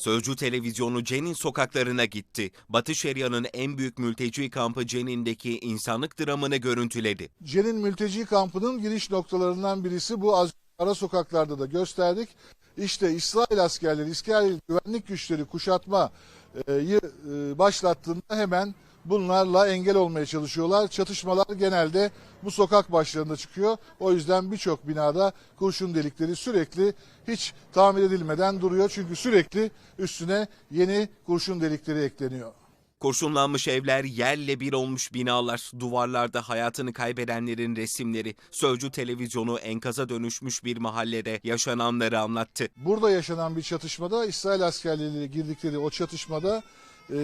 Sözcü televizyonu Cenin sokaklarına gitti. Batı Şeria'nın en büyük mülteci kampı Cenin'deki insanlık dramını görüntüledi. Cenin mülteci kampının giriş noktalarından birisi bu az ara sokaklarda da gösterdik. İşte İsrail askerleri, İsrail güvenlik güçleri kuşatmayı e, başlattığında hemen bunlarla engel olmaya çalışıyorlar. Çatışmalar genelde bu sokak başlarında çıkıyor. O yüzden birçok binada kurşun delikleri sürekli hiç tamir edilmeden duruyor. Çünkü sürekli üstüne yeni kurşun delikleri ekleniyor. Kurşunlanmış evler, yerle bir olmuş binalar, duvarlarda hayatını kaybedenlerin resimleri. Sözcü televizyonu enkaza dönüşmüş bir mahallede yaşananları anlattı. Burada yaşanan bir çatışmada İsrail askerleriyle girdikleri o çatışmada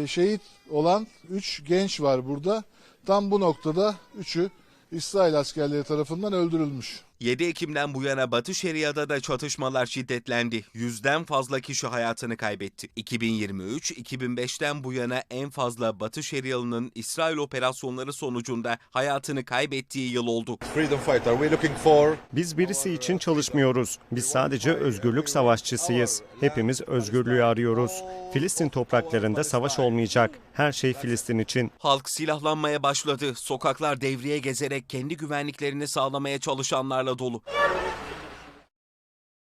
şehit olan 3 genç var burada. Tam bu noktada 3'ü İsrail askerleri tarafından öldürülmüş. 7 Ekim'den bu yana Batı Şeria'da da çatışmalar şiddetlendi. Yüzden fazla kişi hayatını kaybetti. 2023-2005'ten bu yana en fazla Batı Şerialı'nın İsrail operasyonları sonucunda hayatını kaybettiği yıl oldu. freedom fighter. We're looking for Biz birisi için çalışmıyoruz. Biz sadece özgürlük savaşçısıyız. Hepimiz özgürlüğü arıyoruz. Filistin topraklarında savaş olmayacak. Her şey Filistin için. Halk silahlanmaya başladı. Sokaklar devriye gezerek kendi güvenliklerini sağlamaya çalışanlarla dolu.